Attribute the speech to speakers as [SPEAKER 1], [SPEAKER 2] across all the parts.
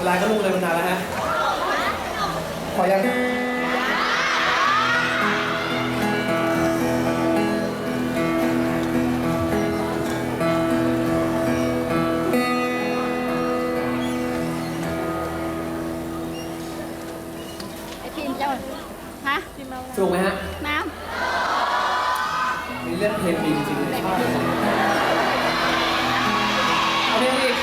[SPEAKER 1] เวลาก็ลุกเลยมานานแล้วฮะขอยัง
[SPEAKER 2] ไอทีมเจ้าฮะ
[SPEAKER 1] ถูกไหมฮะ
[SPEAKER 2] น้
[SPEAKER 1] นี่เลือกเพลงดีจริงๆเลยชอบเลยเอาเพลงอีก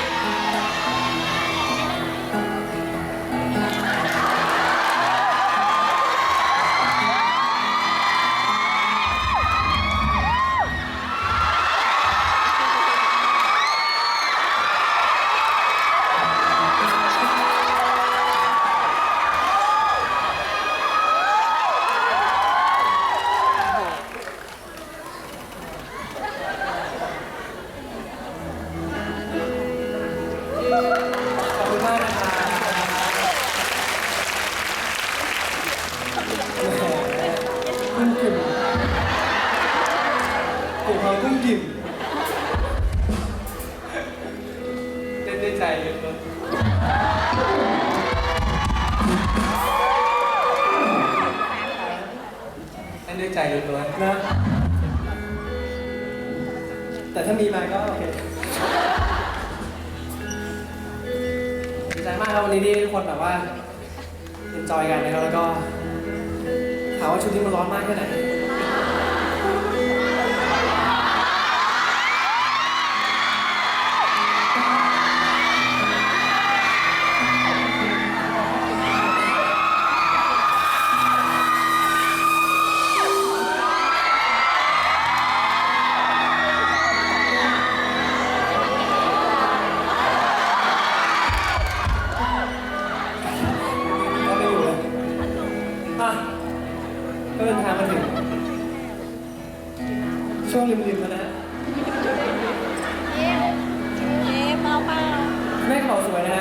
[SPEAKER 1] แต่ถ้ามีมาก็โอเคดีใจมากครับวันนี้ที่ทุกคนแบบว่าเอนจอยกันนะครับแล้วก็ถามว่าชุดนี้มันร้อนมากแค่ไหน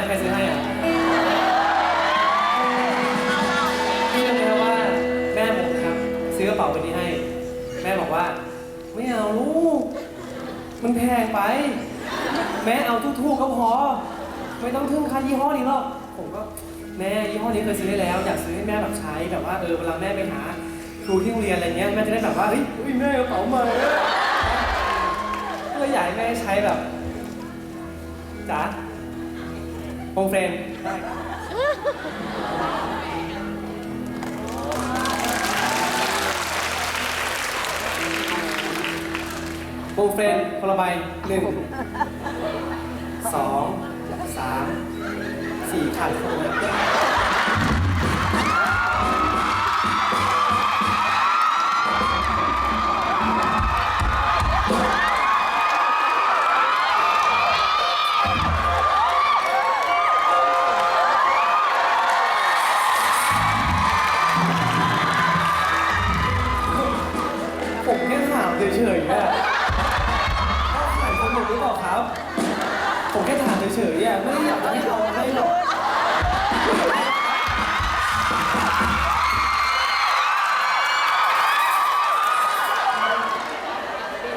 [SPEAKER 1] ใครซื้อให้อะเชื่อไหมครับว่าแม่ผมครับ ซื้อกระเป๋าใบนี้ให้ แม่บอกว่า ไม่เอาลูก มันแพงไป แม่เอาทู่ๆก็พอ ไม่ต้องทึ่งคันยี่ห้อนี้หรอก ผมก็แม่ยี่ห้อนี้เคยซื้อให้แล้ว อยากซื้อให้แม่แบบใช้แบบว่าเออเวลาแม่ไปหาครูที่โรงเรียนอะไรเงี้ยแม่จะได้แบบว่าเฮ้ยอุ๊ยแม่กระเป๋าใหม่ก็เลยอยากให้แม่ใช้แบบจ๋า โปรงเฟรมได้ครับโปรงเฟรมคนละใบหนึ่งสองสามสี่ขาดคนนะ เฉยๆอะเขาขายคนหนึ่งหรือเปล่าครับ ผมแค่ถามเฉยๆอะไม่ได้อยากจะให้เอาให้หรอก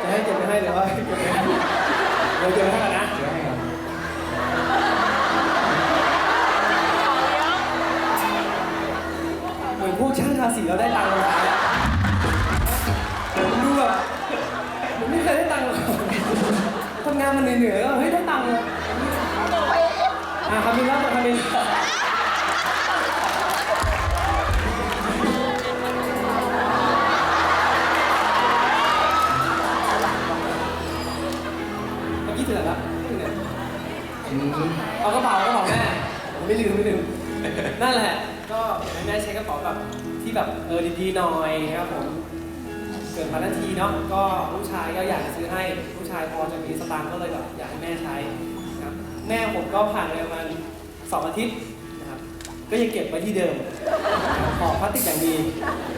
[SPEAKER 1] จะให้เก็บไปให้หรือว่าเก็บไปให้เดี๋ยวเก็บไปให้กันนะเดี๋ยวให้ครับเหมือนพวกช่างทาสีเราได้ตังค์มาแล้ว เหนื่อยๆก็เฮ้ยได้ตังค์เลยอะคำนี้ครับคำนี้เมื่อกี้ถึงแล้วถึงไหนเอากระเป๋ากระเป๋าแม่ไม่ลืมไม่ลืมนั่นแหละ ก็แม่ใช้กระเป๋าแบบที่แบบเออดีๆหน่อยครับผม กิดมาทันทีเนาะก็ลูกชายก็อยากจะซื้อให้ลูกชายพอจะมีสตางค์ก็เลยแบบอยากให้แม่ใช้นะครับแม่ผมก็ผ่านไปประมาณสองอาทิตย์นะครับก็ยังเก็บไว้ที่เดิมห่อพลาสติกอย่างดี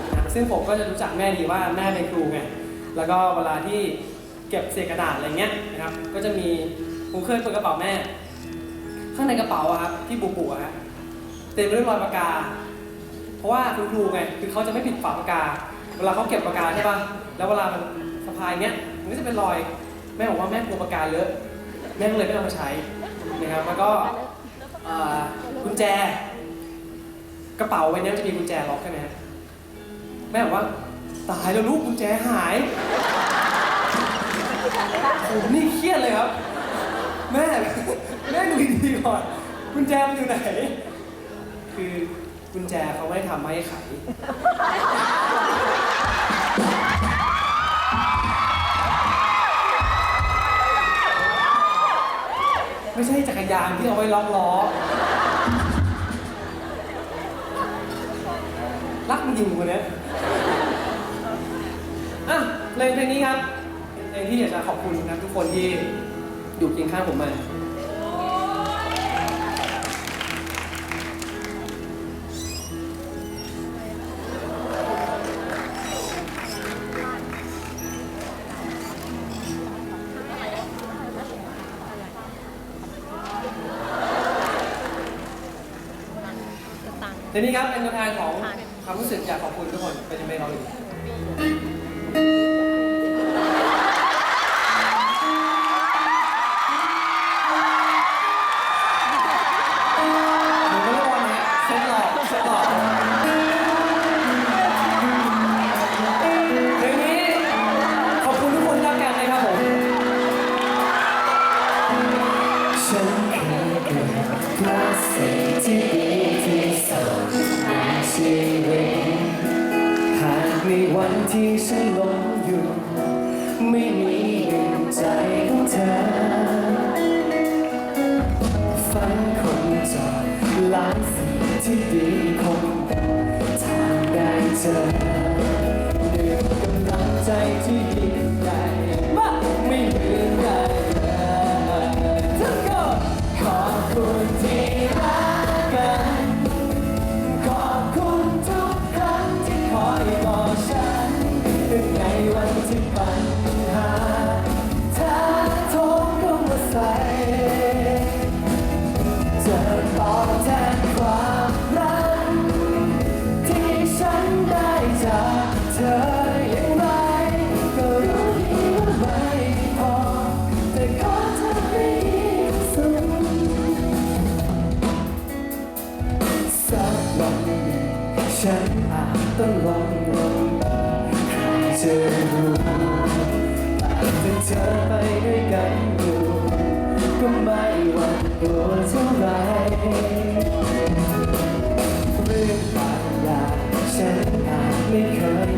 [SPEAKER 1] นะครับซึ่งผมก็จะรู้จักแม่ดีว่าแม่เป็นครูไงแล้วก็เวลาที่เก็บเศษกระดาษอะไรเงี้ยนะครับก็จะมีผมเคยเปิดกระเป๋าแม่ ข้างในกระเป๋าอะครับที่ปุๆอะฮะเต็มไปด้วยรอยปากกา เพราะว่าคุณครูไงคือเขาจะไม่ปิดฝาปากกา เวลาเขาเก็บปากกาใช่ป่ะ แล้วเวลามันสะพายเนี้ย มันก็จะเป็นรอย แม่บอกว่าแม่กลัวปากกาเลอะ แม่ก็เลยไม่เอามาใช้นะครับ แล้วก็เอ่อ
[SPEAKER 3] แจ กระเป๋าใบนี้จะมีกุญแจล็อกใช่ไหมแม่บอกว่าตายแล้วลูกกุญแจหาย ผมนี่เครียดเลยครับ แม่แม่ดูดีๆก่อนกุญแจมันอยู่ไหน คือกุญแจเขาไม่ได้ทำให้ไข ยางที่เอาไว้ล็อกล้อ รักจริงคนเนี้ยอะเพลงเพลงนี้ครับเพลงที่อยากจะขอบคุณนะทุกคนที่อยู่เคียงข้างผมมา ทีนี้ครับเป็นตัวแทนของความรู้สึกอยากขอบคุณทุกคนเป็นยังไงเราอยู่
[SPEAKER 1] ชีวิตหากในวันที่ฉันหลงอยู่ ไม่มีหนึ่งใจของเธอ ฉันอาจต้องลองลงใครจะรู้แต่เธอไปด้วยกันอยู่ก็ไม่หวั่นกลัวเท่าไร become